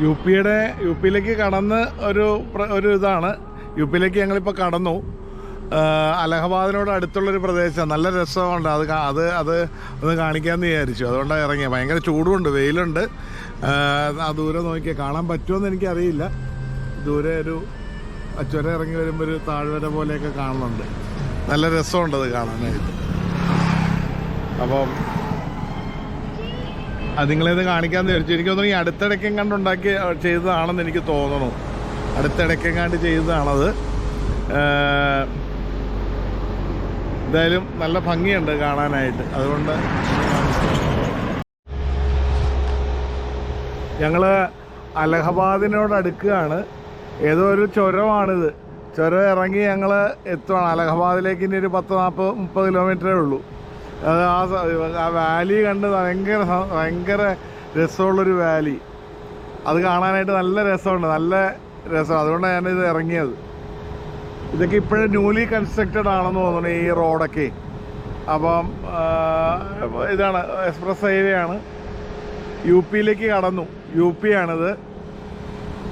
U പിയുടെ U പിയിലേക്ക് കടന്ന് ഒരു ഒരു ഇതാണ്. യു പിയിലേക്ക് ഞങ്ങളിപ്പോൾ കടന്നു അലഹബാദിനോട് അടുത്തുള്ളൊരു പ്രദേശമാണ് നല്ല രസമുണ്ട്. അത് അത് അത് ഒന്ന് കാണിക്കാമെന്ന് വിചാരിച്ചു. അതുകൊണ്ടാണ് ഇറങ്ങിയത് ഭയങ്കര ചൂടുമുണ്ട് വെയിലുണ്ട്. ആ, ദൂരെ നോക്കിയാൽ കാണാൻ പറ്റുമെന്ന് എനിക്കറിയില്ല. ദൂരെ ഒരു അച്ചുവര ഇറങ്ങി വരുമ്പോൾ ഒരു താഴ്വര പോലെയൊക്കെ കാണുന്നുണ്ട്. നല്ല രസമുണ്ട് അത് കാണാനായിട്ട്. അപ്പം അത് നിങ്ങളിത് കാണിക്കാമെന്ന് വിചാരിച്ചു. എനിക്ക് തോന്നുന്നു ഈ അടുത്തിടയ്ക്കും കണ്ടുണ്ടാക്കി ചെയ്തതാണെന്ന് എനിക്ക് അടുത്തിടയ്ക്കും കണ്ട് ചെയ്തതാണത്. എന്തായാലും നല്ല ഭംഗിയുണ്ട് കാണാനായിട്ട്. അതുകൊണ്ട് ഞങ്ങൾ അലഹബാദിനോട് അടുക്കുകയാണ്. ഏതോ ഒരു ചുരമാണിത്. ചുരം ഇറങ്ങി ഞങ്ങൾ എത്തുവാണ്. അലഹബാദിലേക്ക് ഇനി ഒരു പത്ത് നാൽപ്പത് മുപ്പത് കിലോമീറ്ററേ ഉള്ളൂ. അത് ആ ആ വാലി കണ്ട് ഭയങ്കര ഭയങ്കര രസമുള്ളൊരു വാലി അത് കാണാനായിട്ട് നല്ല രസമുണ്ട്. നല്ല രസം. അതുകൊണ്ടാണ് ഞാനിത് ഇറങ്ങിയത്. ഇതൊക്കെ ഇപ്പോഴും ന്യൂലി കൺസ്ട്രക്റ്റഡ് ആണെന്ന് തോന്നുന്നു ഈ റോഡൊക്കെ. അപ്പം ഇതാണ് എക്സ്പ്രസ് ഹൈവേ ആണ്. യു പിയിലേക്ക് കടന്നു. യു പി ആണിത്.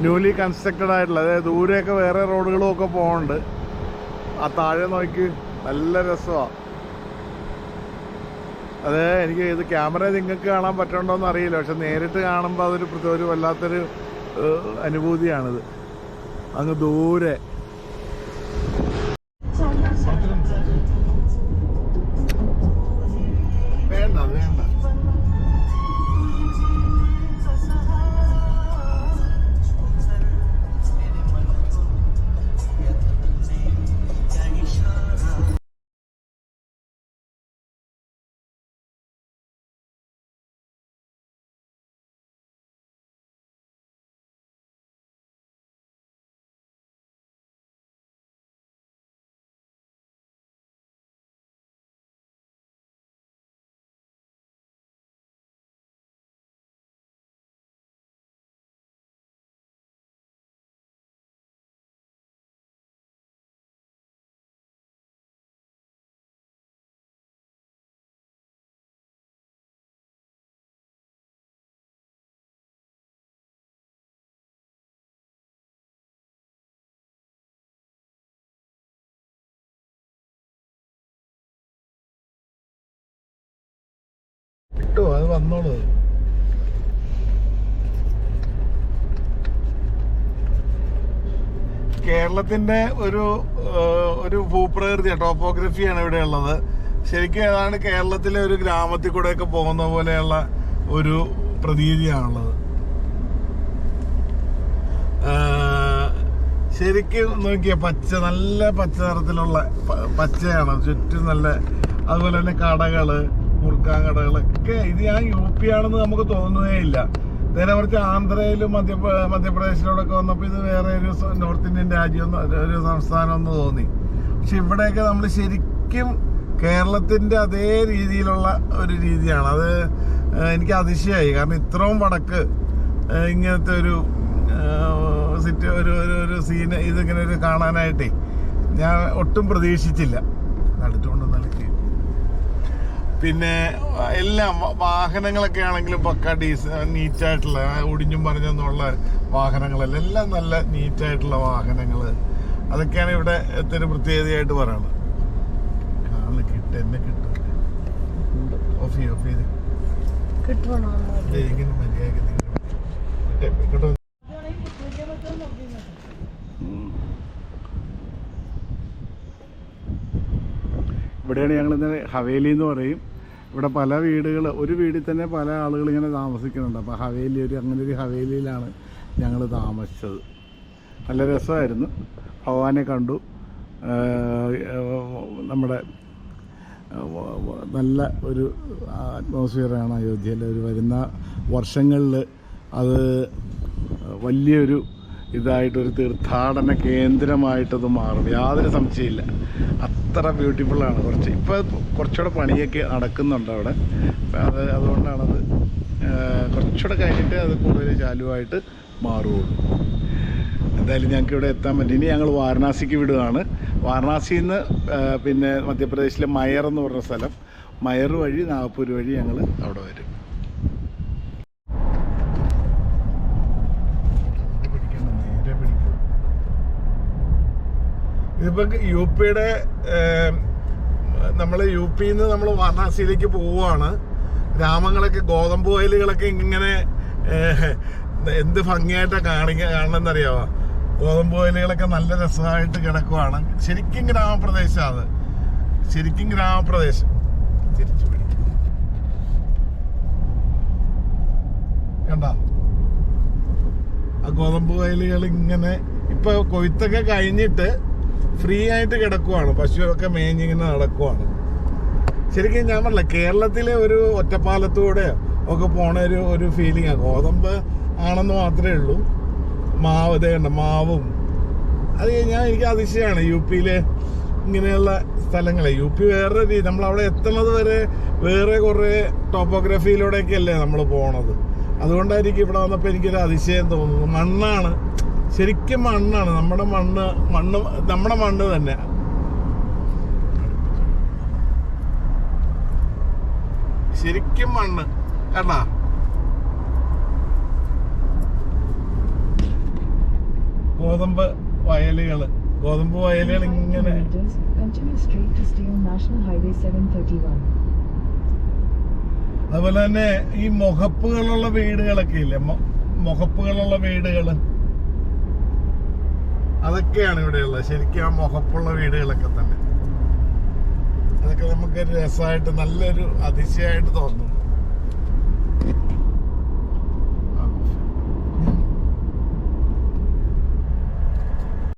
ന്യൂലി കൺസ്ട്രക്റ്റഡ് ആയിട്ടുള്ള. അതായത് ദൂരെയൊക്കെ വേറെ റോഡുകളും ഒക്കെ പോകുന്നുണ്ട് ആ താഴെ നോക്കി. നല്ല രസമാണ് അത് എനിക്ക് ഇത് ക്യാമറ നിങ്ങൾക്ക് കാണാൻ പറ്റണ്ടോന്ന് അറിയില്ല. പക്ഷെ നേരിട്ട് കാണുമ്പോൾ അതൊരു പ്രത്യേക ഒരു വല്ലാത്തൊരു അനുഭൂതിയാണിത്. അങ്ങ് ദൂരെ. വേണ്ട വേണ്ട. കിട്ടുമോ അത് വന്നോളൂ. കേരളത്തിന്റെ ഒരു ഒരു ഭൂപ്രകൃതി ടോപ്പോഗ്രഫിയാണ് ഇവിടെ ഉള്ളത്. ശരിക്കും ഏതാണ്ട് കേരളത്തിലെ ഒരു ഗ്രാമത്തിൽ കൂടെയൊക്കെ പോകുന്ന പോലെയുള്ള ഒരു പ്രതീതിയാണുള്ളത്. ശരിക്കും നോക്കിയ പച്ച നല്ല പച്ച നിറത്തിലുള്ള പച്ചയാണ്. ചുറ്റും നല്ല അതുപോലെ തന്നെ കടകൾ മുറുക്കാൻ കടകളൊക്കെ ഇത് ഞാൻ യു പി ആണെന്ന് നമുക്ക് തോന്നുന്നേ ഇല്ല. നേരെ മറിച്ച് ആന്ധ്രയിലും മധ്യ മധ്യപ്രദേശിലൂടെയൊക്കെ വന്നപ്പോൾ ഇത് വേറെ ഒരു നോർത്ത് ഇന്ത്യൻ രാജ്യം ഒരു സംസ്ഥാനം എന്ന് തോന്നി. പക്ഷെ ഇവിടെയൊക്കെ നമ്മൾ ശരിക്കും കേരളത്തിന്റെ അതേ രീതിയിലുള്ള ഒരു രീതിയാണ്. അത് എനിക്ക് അതിശയമായി കാരണം ഇത്രയും വടക്ക് ഇങ്ങനത്തെ ഒരു സിറ്റി ഒരു ഒരു ഒരു സീന് ഇതിങ്ങനെ ഒരു കാണാനായിട്ടേ ഞാൻ ഒട്ടും പ്രതീക്ഷിച്ചില്ല. അടുത്തുകൊണ്ട് നൽകി പിന്നെ എല്ലാം വാഹനങ്ങളൊക്കെ ആണെങ്കിലും പക്ക ഡീസ് നീറ്റായിട്ടുള്ള ഒടിഞ്ഞും പറഞ്ഞെന്നുള്ള വാഹനങ്ങളെല്ലാം എല്ലാം നല്ല നീറ്റായിട്ടുള്ള വാഹനങ്ങൾ അതൊക്കെയാണ് ഇവിടെ ഒരു പ്രത്യേകതയായിട്ട് പറയുന്നത് കാളിൽ കിട്ടും എന്നെ കിട്ടും. ഓഫ് ചെയ്ത് ഓഫ് ചെയ്ത്. ഇങ്ങനെ ഇവിടെയാണ് ഞങ്ങൾ ഇന്ന് ഹവേലി എന്ന് പറയും. ഇവിടെ പല വീടുകൾ ഒരു വീട്ടിൽ തന്നെ പല ആളുകൾ ഇങ്ങനെ താമസിക്കുന്നുണ്ട്. അപ്പോൾ ഹവേലി ഒരു അങ്ങനെ ഒരു ഹവേലിയിലാണ് ഞങ്ങൾ താമസിച്ചത്. നല്ല രസമായിരുന്നു. ഭഗവാനെ കണ്ടു. നമ്മുടെ നല്ല ഒരു അറ്റ്മോസ്ഫിയറാണ് അയോധ്യയിൽ ഒരു വരുന്ന വർഷങ്ങളിൽ അത് വലിയൊരു ഇതായിട്ടൊരു തീർത്ഥാടന കേന്ദ്രമായിട്ടത് മാറും. യാതൊരു സംശയമില്ല അത്ര ബ്യൂട്ടിഫുള്ളാണ് കുറച്ച്. ഇപ്പോൾ കുറച്ചുകൂടെ പണിയൊക്കെ നടക്കുന്നുണ്ട് അവിടെ. അത് അതുകൊണ്ടാണത് കുറച്ചുകൂടെ കഴിഞ്ഞിട്ട് അത് കൂടുതൽ ചാലുവായിട്ട് മാറുകയുള്ളൂ. എന്തായാലും ഞങ്ങൾക്ക് ഇവിടെ എത്താൻ പറ്റി. ഇനി ഞങ്ങൾ വാരണാസിക്ക് വിടുകയാണ്. വാരണാസിയിൽ നിന്ന് പിന്നെ മധ്യപ്രദേശിലെ മയർ എന്ന് പറഞ്ഞ സ്ഥലം. മയർ വഴി നാഗ്പൂർ വഴി ഞങ്ങൾ അവിടെ വരും. ഇതിപ്പോ യു പിയുടെ നമ്മൾ യു പിന്ന് നമ്മൾ വാരണാസിയിലേക്ക് പോവുകയാണ് ഗ്രാമങ്ങളൊക്കെ ഗോതമ്പ് വയലുകളൊക്കെ ഇങ്ങനെ എന്ത് ഭംഗിയായിട്ടാ കാണിക്ക കാണണമെന്നറിയാവോ ഗോതമ്പ് വയലുകളൊക്കെ നല്ല രസമായിട്ട് കിടക്കുവാണ്. ശരിക്കും ഗ്രാമപ്രദേശമാണ് ശരിക്കും ഗ്രാമപ്രദേശം. തിരിച്ചു കണ്ടോ? ആ ഗോതമ്പ് വയലുകൾ ഇങ്ങനെ ഇപ്പൊ കൊയ്ത്തൊക്കെ കഴിഞ്ഞിട്ട് ഫ്രീ ആയിട്ട് കിടക്കുവാണ്. പശുവൊക്കെ മേഞ്ഞിങ്ങനെ നടക്കുവാണ്. ശരിക്കും ഞാൻ പറഞ്ഞില്ല കേരളത്തിലെ ഒരു ഒറ്റപ്പാലത്തൂടെ ഒക്കെ പോണ ഒരു ഒരു ഫീലിംഗ് ആണ് ഗോതമ്പ് ആണെന്ന് മാത്രമേ ഉള്ളൂ. മാവ് ഇതേണ്ട മാവും. അത് ഞാൻ എനിക്ക് അതിശയമാണ് യു പിയിലെ ഇങ്ങനെയുള്ള സ്ഥലങ്ങളെ. യു പി വേറെ രീതി നമ്മൾ അവിടെ എത്തുന്നത് വരെ വേറെ കുറേ ടോപ്പോഗ്രഫിയിലൂടെയൊക്കെ അല്ലേ നമ്മൾ പോണത്. അതുകൊണ്ടായിരിക്കും ഇവിടെ വന്നപ്പോൾ എനിക്കൊരു അതിശയം തോന്നുന്നു. മണ്ണാണ് ശരിക്കും മണ്ണാണ്. നമ്മുടെ മണ്ണ് മണ്ണ് നമ്മുടെ മണ്ണ് തന്നെ. ശരിക്കും മണ്ണ്. കേട്ടാ? ഗോതമ്പ് വയലുകൾ. ഗോതമ്പ് വയലുകൾ ഇങ്ങനെ. meters, continue straight to stay on National Highway 731. അതുപോലെ തന്നെ ഈ മുഖപ്പുകളുള്ള വീടുകളൊക്കെ ഇല്ലേ? മുഖപ്പുകളുള്ള വീടുകൾ. അതൊക്കെയാണ് ഇവിടെയുള്ള ശരിക്കും ആ മുഖപ്പുള്ള വീടുകളൊക്കെ തന്നെ. അതൊക്കെ നമുക്ക് രസമായിട്ട് നല്ലൊരു അതിശയമായിട്ട് തോന്നുന്നു